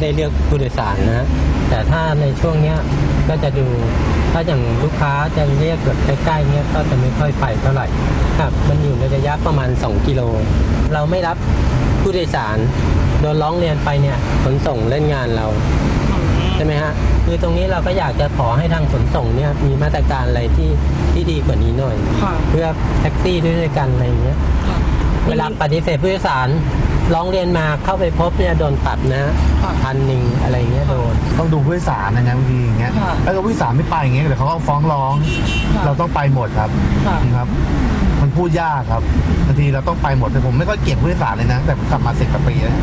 ก็จะไม่ได้เรียกผู้โดยสารนะแต่ถ้าในช่วงเนี้ยก็จะดูถ้าอย่างลูกค้าจะเรียกแบบใกล้ๆเนี้ยก็จะไม่ค่อยไปเท่าไหร่ครับมันอยู่ในระยะประมาณ 2 กิโล เราไม่รับผู้โดยสารโดนร้องเรียนไปเนี่ยขนส่งเล่นงานเราใช่ไหมฮะคือตรงนี้เราก็อยากจะขอให้ทางขนส่งเนี่ยมีมาตรการอะไรที่ที่ดีกว่านี้หน่อยค่ะเพื่อแท็กซี่ด้วยกันอะไรอย่างเงี้ยค่ะเวลาปฏิเสธผู้โดยสาร ร้องเรียนมาเข้าไปพบเนี่ยโดนปรับนะค่ะพันหนึ่งอะไรเงี้ยโดน ต้องดูผู้โดยสารนะนะบางทีอย่างเงี้ยค่ะถ้าเกิดผู้โดยสารไม่ไปอย่างเงี้ยเดี๋ยวเขาก็ฟ้องร้อง ค่ะเราต้องไปหมดครับค่ะครับ มันพูดยากครับบางทีเราต้องไปหมดแต่ผมไม่ค่อยเกลียดผู้โดยสารเลยนะแต่ผมกลับมาสิบกว่าปีแล้ว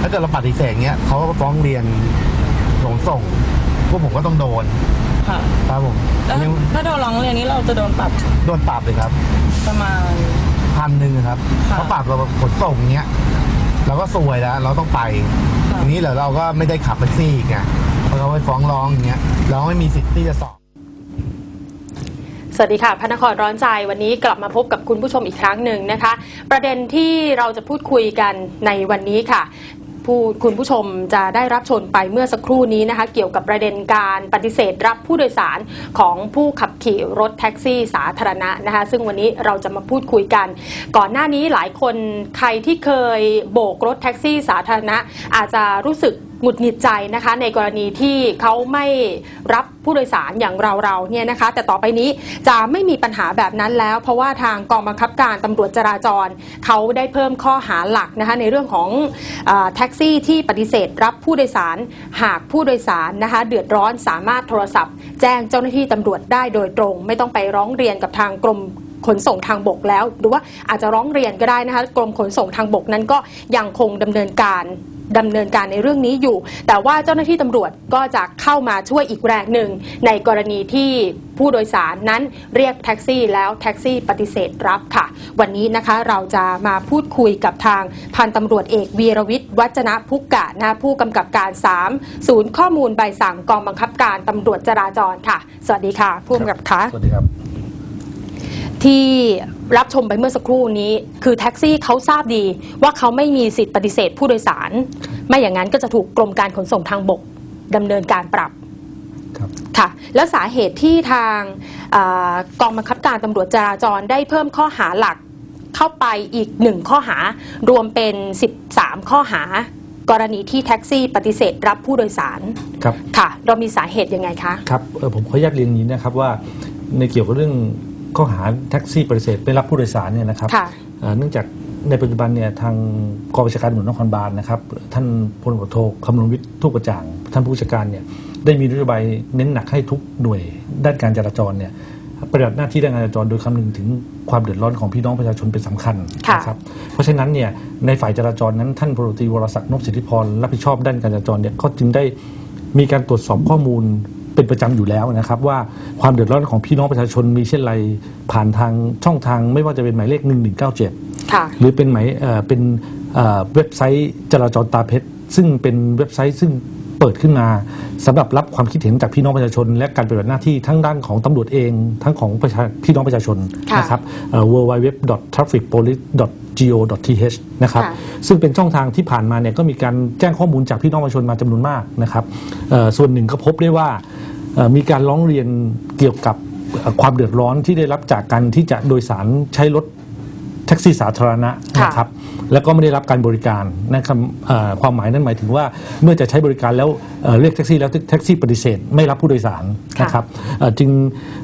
ถ้าเกิดเราปฏิเสธเงี้ยเขาก็ฟ้องเรียนขนส่งพวกผมก็ต้องโดนค่ะ ครับผมแล้วยังถ้าโดนร้องเรียนนี้เราจะโดนปรับโดนปรับเลยครับ ประมาณ พันหนึ่งครับค่ะเขาปรับเราขนส่งเงี้ยเราก็ซวยแล้ว เราต้องไปค่ะ ทีนี้เดี๋ยวเราก็ไม่ได้ขับแท็กซี่อีกไงเพราะเขาไปฟ้องร้องอย่างเงี้ยเราไม่มีสิทธิ์ที่จะสอบ สวัสดีค่ะพระนครร้อนใจวันนี้กลับมาพบกับคุณผู้ชมอีกครั้งหนึ่งนะคะ ประเด็นที่เราจะพูดคุยกันในวันนี้ค่ะ ผู้คุณผู้ชมจะได้รับชมไปเมื่อสักครู่นี้นะคะ เกี่ยวกับประเด็นการปฏิเสธรับผู้โดยสารของผู้ขับขี่รถแท็กซี่สาธารณะนะคะ ซึ่งวันนี้เราจะมาพูดคุยกัน ก่อนหน้านี้หลายคนใครที่เคยโบกรถแท็กซี่สาธารณะอาจจะรู้สึก หงุดหงิดใจนะคะ ในกรณีที่เขาไม่รับผู้โดยสารอย่างเราเราๆเนี่ยนะคะ แต่ต่อไปนี้จะไม่มีปัญหาแบบนั้นแล้ว เพราะว่าทางกองบังคับการตำรวจจราจรเขาได้เพิ่มข้อหาหลักนะคะในเรื่องของอแท็กซี่ที่ปฏิเสธรับผู้โดยสารหากผู้โดยสารนะคะเดือดร้อนสามารถโทรศัพท์ แจ้งเจ้าหน้าที่ตำรวจได้โดยตรง ไม่ต้องไปร้องเรียนกับทางกรมขนส่งทางบกแล้ว หรือว่าอาจจะร้องเรียนก็ได้นะคะกรมขนส่งทางบกนั้นก็ยังคงดำเนินการ ดำเนินการในเรื่องนี้อยู่ แต่ว่าเจ้าหน้าที่ตำรวจก็จะเข้ามาช่วยอีกแรงหนึ่ง ในกรณีที่ผู้โดยสารนั้นเรียกแท็กซี่แล้วแท็กซี่ปฏิเสธรับค่ะ วันนี้นะคะเราจะมาพูดคุยกับทางพันตำรวจเอกวีรวิทย์วัจนะพุกกะนะผู้กำกับการ 3 ศูนย์ข้อมูลใบสั่งกองบังคับการตำรวจจราจรค่ะ สวัสดีค่ะผู้กำกับคะสวัสดีครับ ที่รับชมไปเมื่อสักครู่นี้ คือแท็กซี่เขาทราบดีว่าเขาไม่มีสิทธิ์ปฏิเสธผู้โดยสาร ไม่อย่างนั้นก็จะถูกกรมการขนส่งทางบกดำเนินการปรับครับค่ะแล้วสาเหตุที่ทางเออกองบังคับการตำรวจจราจรได้เพิ่มข้อหาหลักเข้าไปอีกหนึ่งข้อหารวมเป็น 13 ข้อหา กรณีที่แท็กซี่ปฏิเสธรับผู้โดยสารครับค่ะ เรามีสาเหตุยังไงคะครับเอ่อผมขออนุญาตเรียนอย่างนี้นะครับว่าในเกี่ยวกับเรื่อง ข้อหาแท็กซี่ปฏิเสธไม่รับผู้โดยสารเนี่ยนะครับค่ะเอ่อเนื่องจากในปัจจุบันเนี่ยทางกองบัญชาการตำรวจนครบาลนะครับท่านพลตำรวจโทคำนวณวิทย์ทุกประจ่าง ท่านผู้จัดการเนี่ยได้มีนโยบายเน้นหนักให้ทุกหน่วยด้านการจราจรเนี่ยปฏิบัติหน้าที่ด้านการจราจรโดยคำนึงถึงความเดือดร้อนของพี่น้องประชาชนเป็นสำคัญค่ะนะครับเพราะฉะนั้นเนี่ยในฝ่ายจราจรนั้นท่านพลตรีวรศักดิ์นพสิทธิพรรับผิดชอบด้านการจราจรเนี่ยก็จึงได้มีการตรวจสอบข้อมูล เป็นประจำอยู่แล้วนะครับ ว่าความเดือดร้อนของพี่น้องประชาชนมีเช่นไรผ่านทางช่องทางไม่ว่าจะเป็นหมายเลข 1197ค่ะหรือเป็นหมายเอ่อเป็นเอ่อเว็บไซต์จราจรตาเพชร ซึ่งเป็นเว็บไซต์ซึ่งเปิดขึ้นมาสำหรับรับความคิดเห็นจากพี่น้องประชาชน และการปฏิบัติหน้าที่ทั้งด้านของตำรวจเอง ทั้งของประชาพี่น้องประชาชนค่ะนะครับ www.trafficpolice.go.th นะครับค่ะซึ่งเป็นช่องทางที่ผ่านมาเนี่ยก็มีการแจ้งข้อมูลจากพี่น้องประชาชนมาจำนวนมากนะครับเอ่อส่วนหนึ่งก็พบได้ว่าเอ่อ มีการร้องเรียนเกี่ยวกับเอ่อความเดือดร้อนที่ได้รับจากการที่จะโดยสารใช้รถแท็กซี่สาธารณะค่ะนะครับแล้วก็ไม่ได้รับการบริการนะครับเอ่อความหมายนั้นหมายถึงว่าเมื่อจะใช้บริการแล้วเอ่อเรียกแท็กซี่แล้วแท็กซี่ปฏิเสธ ไม่รับผู้โดยสารค่ะนะครับเอ่อจึง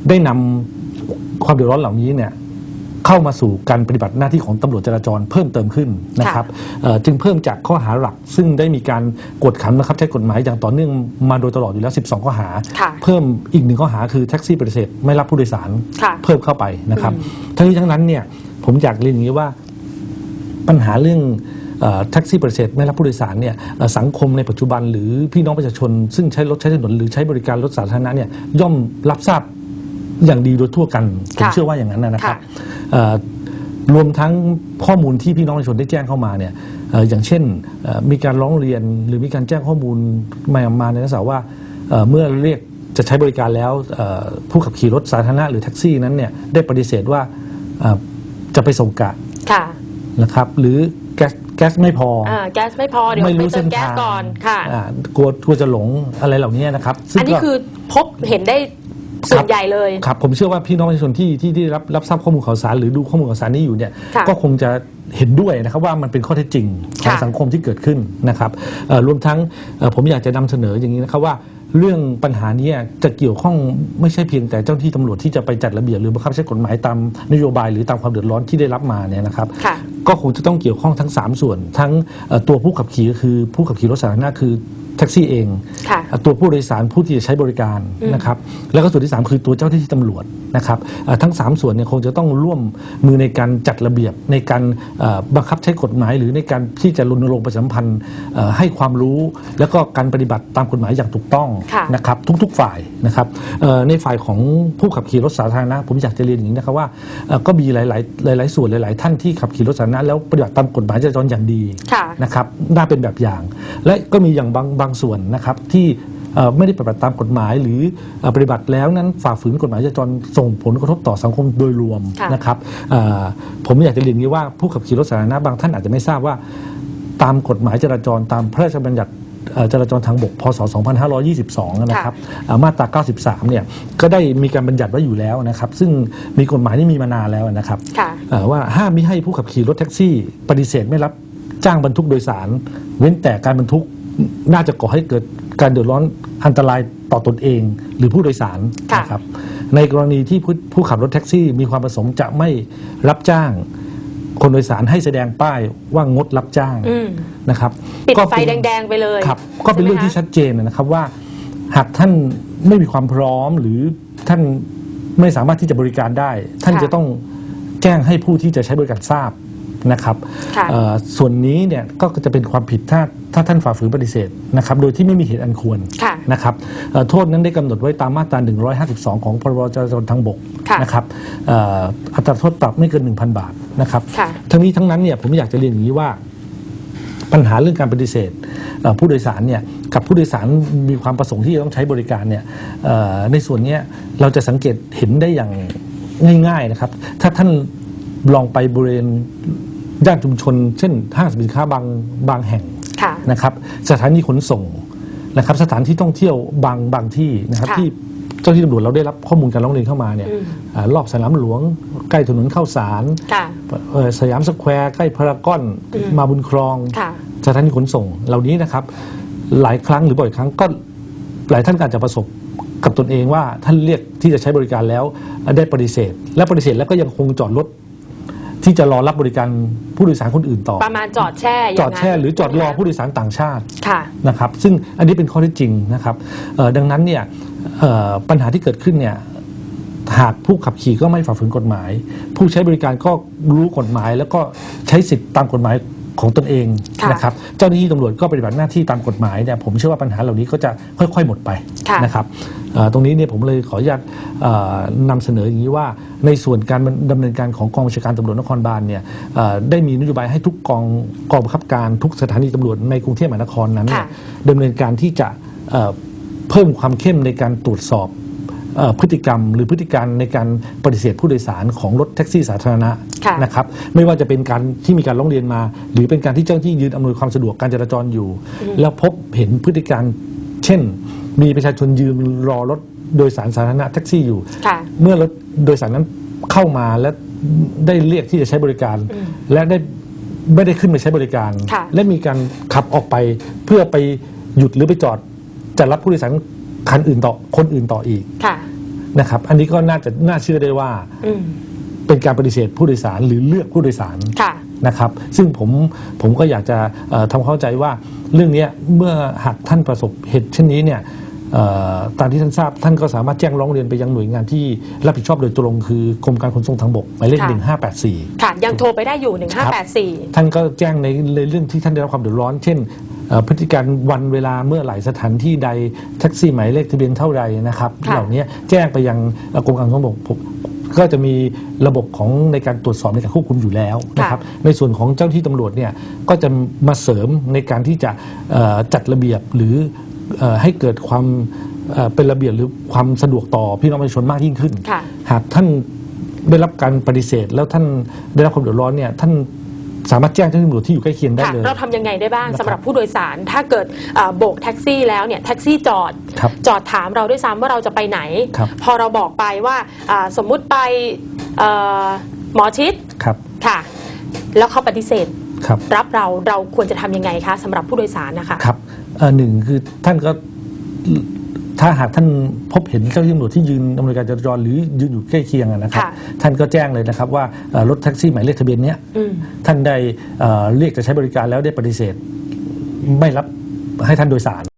ได้นำความเดือดร้อนเหล่านี้เนี่ย เข้ามาสู่การปฏิบัติหน้าที่ของตำรวจจราจรเพิ่มเติมขึ้นนะครับเอ่อจึงเพิ่มจากข้อหาหลัก ซึ่งได้มีการกวดขันนะครับใช้กฎหมายอย่างต่อเนื่องมาโดยตลอดอยู่แล้ว 12 ข้อหาค่ะเพิ่มอีกหนึ่งข้อหาคือแท็กซี่ปฏิเสธไม่รับผู้โดยสารค่ะเพิ่มเข้าไปนะครับอืมทั้งนี้ทั้งนั้นเนี่ยผมอยากเรียนอย่างนี้ว่าปัญหาเรื่องเอ่อแท็กซี่ปฏิเสธไม่รับผู้โดยสารเนี่ยเอ่อสังคมในปัจจุบันหรือพี่น้องประชาชน ซึ่งใช้รถใช้ถนนหรือใช้บริการรถสาธารณะเนี่ยย่อมรับทราบ อย่างดีโดยทั่วกันผมค่ะเชื่อว่าอย่างนั้นนะครับค่ะเอ่อรวมทั้งข้อมูลที่พี่น้องประชาชนได้แจ้งเข้ามาเนี่ยเอ่ออย่างเช่นเอ่อมีการร้องเรียนหรือมีการแจ้งข้อมูลมามาในลักษณะว่าเอ่อเมื่อเรียกจะใช้บริการแล้วเอ่อผู้ขับขี่รถสาธารณะหรือแท็กซี่นั้นเนี่ยได้ปฏิเสธว่าเอ่อจะไปส่งกะค่ะนะครับ หรือแก๊สแก๊สไม่พออ่าแก๊สไม่พอเดี๋ยวไม่ไปรู้เติเส้มนแก๊สทางก่อนค่ะอ่ากลัวกลัวจะหลงอะไรเหล่านี้นะครับซึ่งอันนี้ก็คือพบเห็นได้ ส่วนใหญ่เลยครับผมเชื่อว่าพี่น้องประชาชนที่ที่ที่รับรับทราบข้อมูลข่าวสารหรือดูข้อมูลข่าวสารนี้อยู่เนี่ยค่ะก็คงจะเห็นด้วยนะครับว่ามันเป็นข้อเท็จจริงของค่ะสังคมที่เกิดขึ้นนะครับเอ่อรวมทั้งเอ่อผมอยากจะนำเสนออย่างนี้นะครับว่าเรื่องปัญหาเนี้จะเกี่ยวข้องไม่ใช่เพียงแต่เจ้าหน้าที่ตำรวจที่จะไปจัดระเบียบหรือบังคับใช้กฎหมายตามนโยบายหรือตามความเดือดร้อนที่ได้รับมาเนี่ยนะครับค่ะก็คงจะต้องเกี่ยวข้องทั้ง 3 ส่วน ทั้งเอ่อตัวผู้ขับขี่ก็คือผู้ขับขี่รถสาธารณะคือ แท็กซี่เอง ค่ะเอ่อตัวผู้โดยสารผู้ที่จะใช้บริการอืมนะครับแล้วก็ส่วนที่ 3 คือตัวเจ้าหน้าที่ตำรวจนะครับเอ่อทั้ง 3 ส่วนเนี่ยคงจะต้องร่วมมือในการจัดระเบียบในการเอ่อบังคับใช้กฎหมาย หรือในการที่จะรณรงค์ประชาสัมพันธ์เอ่อให้ความรู้ แล้วก็การปฏิบัติตามกฎหมายอย่างถูกต้องค่ะ นะครับทุกๆฝ่ายนะครับเอ่อในฝ่ายของผู้ขับขี่รถสาธารณะผมอยากจะเรียนอย่างนี้นะครับว่าเอ่อก็มีหลายๆหลาย ๆ ส่วนหลาย ๆ ท่านที่ขับขี่รถสาธารณะแล้วปฏิบัติตามกฎหมายจราจรอย่างดี ค่ะ นะครับน่าเป็นแบบอย่าง และก็มีอย่างบางบางส่วนนะครับที่เอ่อไม่ได้ปฏิบัติตามกฎหมายหรือเอ่อปฏิบัติแล้วนั้นฝ่าฝืนกฎหมายจราจรส่งผลกระทบต่อสังคมโดยรวมค่ะนะครับเอ่อผมอยากจะเรียนอย่างนี้ว่าผู้ขับขี่รถสาธารณะบางท่านอาจจะไม่ทราบว่า ตามกฎหมายจราจรตามพระราชบัญญัติเอ่อจราจรทางบก พศ 2522 นะครับเอ่อมาตรา 93 เนี่ย ก็ได้มีการบัญญัติไว้อยู่แล้วนะครับ ซึ่งมีกฎหมายที่มีมานานแล้วนะครับค่ะเอ่อว่าห้ามมิให้ผู้ขับขี่รถแท็กซี่ ปฏิเสธไม่รับจ้างบรรทุกโดยสาร เว้นแต่การบรรทุก น่าจะก่อให้เกิดการเดือดร้อนอันตรายต่อตนเอง หรือผู้โดยสารค่ะ นะครับในกรณีที่ผู้ผู้ขับรถแท็กซี่ มีความประสงค์จะไม่รับจ้าง คนโดยสารให้แสดงป้ายว่างดรับจ้างอืมนะครับปิดก็ไฟเป็น แดง ๆ ไปเลยครับก็เป็นเรื่องที่ใช่ไหมคะชัดเจนนะครับว่า หากท่านไม่มีความพร้อมหรือท่านไม่สามารถที่จะบริการได้ ท่านค่ะจะต้องแจ้งให้ผู้ที่จะใช้บริการทราบนะครับค่ะ เอ่อส่วนนี้เนี่ยก็จะเป็นความผิดถ้า ถ้าท่านฝ่าฝืนปฏิเสธนะครับโดยที่ไม่มีเหตุอันควรค่ะนะครับเอ่อโทษนั้นได้กำหนดไว้ตามมาตรา 152 ของพรบจราจรทางบกค่ะนะครับเอ่ออัตราโทษปรับไม่เกิน 1,000 บาทนะครับค่ะ ทั้งนี้ทั้งนั้นเนี่ยผมอยากจะเรียนอย่างนี้ว่า ปัญหาเรื่องการปฏิเสธเอ่อผู้โดยสารเนี่ยกับผู้โดยสารมีความประสงค์ที่จะต้องใช้บริการเนี่ยเอ่อในส่วนเนี้ยเราจะสังเกตเห็นได้อย่างง่ายๆนะครับ ถ้าท่านลองไปบริเวณย่านชุมชน เช่นห้างสรรพสินค้าบางบางแห่งค่ะ นะครับสถานีขนส่งนะครับสถานที่ท่องเที่ยวบางบางที่นะครับค่ะที่เจ้าที่ตำรวจเราได้รับข้อมูลการร้องเรียนเข้ามาเนี่ยอืม อารอบสนามหลวง ใกล้ถนนเข้าสารค่ะ เอ่อสยามสแควร์ใกล้พารากอนอืม มาบุญครอง ค่ะ สถานีขนส่งเหล่านี้นะครับ หลายครั้งหรือบ่อยครั้งก็หลายท่านก็อาจจะประสบกับตนเองว่าท่านเรียกที่จะใช้บริการแล้วได้ปฏิเสธ และปฏิเสธแล้วก็ยังคงจอดรถ ที่จะรอรับบริการผู้โดยสารคนอื่นต่อ ประมาณจอดแช่ย่างจอดนั้นแช่หรือจอดรอผู้โดยสารต่างชาติค่ะ นะครับซึ่งอันนี้เป็นข้อเท็จจริงนะครับเอ่อดังนั้นเนี่ยเอ่อปัญหาที่เกิดขึ้นเนี่ยหากผู้ขับขี่ก็ไม่ฝ่าฝืนกฎหมาย ผู้ใช้บริการก็รู้กฎหมาย แล้วก็ใช้สิทธิ์ตามกฎหมาย ของตนเองค่ะนะครับเจ้าหน้าที่ตำรวจก็ปฏิบัติหน้าที่ตามกฎหมายเนี่ยผมเชื่อว่าปัญหาเหล่านี้ก็จะค่อยๆหมดไปค่ะ นะครับเอ่อตรงนี้เนี่ยผมเลยขออนุญาตเอ่อนำเสนออย่างนี้ว่าในส่วนการดำเนินการของกองบัญชาการตำรวจนครบาลเนี่ยเอ่อได้มีนโยบายให้ทุกกองกองบังคับการทุกสถานีตำรวจในกรุงเทพมหานครนั้นเนี่ย ค่ะ ดำเนินการที่จะเอ่อเพิ่มความเข้มในการตรวจสอบเอ่อ พฤติกรรมหรือพฤติการในการปฏิเสธผู้โดยสารของรถแท็กซี่สาธารณะค่ะนะครับไม่ว่าจะเป็นการที่มีการร้องเรียนมา หรือเป็นการที่เจ้าหน้าที่ยืนอำนวยความสะดวกการจราจรอยู่ แล้วพบเห็นพฤติการเช่น มีประชาชนยืนรอรถโดยสารสาธารณะแท็กซี่อยู่ค่ะเมื่อรถโดยสารนั้นเข้ามาและได้เรียกที่จะใช้บริการอืมและได้ไม่ได้ขึ้นมาใช้บริการค่ะและมีการขับออกไปเพื่อไปหยุดหรือไปจอดจะรับผู้โดยสาร คันอื่นต่อคนอื่นต่ออีกค่ะ นะครับ อันนี้ก็น่าจะน่าเชื่อได้ว่าอืมเป็นการปฏิเสธผู้โดยสารหรือเลือกผู้โดยสาร ค่ะ นะครับ ซึ่งผมผมก็อยากจะเอ่อทำความเข้าใจว่าเรื่องเนี้ยเมื่อหากท่านประสบเหตุเช่นนี้เนี่ยเอ่อตามที่ท่านทราบท่านก็สามารถแจ้งร้องเรียนไปยังหน่วยงานที่รับผิดชอบโดยตรงคือกรมการขนส่งทางบกหมายเลขค่ะหนึ่งห้าแปดสี่ค่ะ ยังโทรไปได้อยู่1584 ท่านก็แจ้งในในเรื่องที่ท่านได้รับความเดือดร้อน เช่นเอ่อ พฤติการวันเวลาเมื่อไหร่สถานที่ใดแท็กซี่หมายเลขทะเบียนเท่าใดนะครับค่ะเหล่านี้แจ้งไปยังเอ่อกรมการขนส่งผมก็จะมีระบบของในการตรวจสอบในการควบคุมอยู่แล้วนะครับในส่วนของเจ้าหน้าที่ตำรวจเนี่ยก็จะมาเสริมในการที่จะเอ่อจัดระเบียบหรือเอ่อให้เกิดความเอ่อเป็นระเบียบหรือความสะดวกต่อพี่น้องประชาชนมากยิ่งขึ้นค่ะหากท่านได้รับการปฏิเสธแล้วท่านได้รับความเดือดร้อนเนี่ยท่าน สามารถแจ้งเจ้าหน้าที่ตำรวจที่อยู่ใกล้เคียงได้ค่ะเลย เราทำยังไงได้บ้างนะครับสำหรับผู้โดยสารถ้าเกิดเอ่อโบกแท็กซี่แล้วเนี่ยแท็กซี่จอดครับจอดถามเราด้วยซ้ำว่าเราจะไปไหน ครับ พอเราบอกไปว่าอ่าสมมุติไปเอ่อหมอชิดครับค่ะ แล้วเขาปฏิเสธ ครับ รับเราเราควรจะทำยังไงคะสำหรับผู้โดยสารนะคะ ครับเอ่อหนึ่งคือท่านก็ ถ้าหากท่านพบเห็นเจ้าหน้าที่ตำรวจที่ยืนดำเนินการจราจรหรือยืนอยู่ใกล้เคียงอะนะครับ ค่ะท่านก็แจ้งเลยนะครับว่าเอ่อรถแท็กซี่หมายเลขทะเบียนเนี้ยอืม ท่านได้เอ่อเรียกจะใช้บริการแล้วได้ปฏิเสธ ไม่รับให้ท่านโดยสาร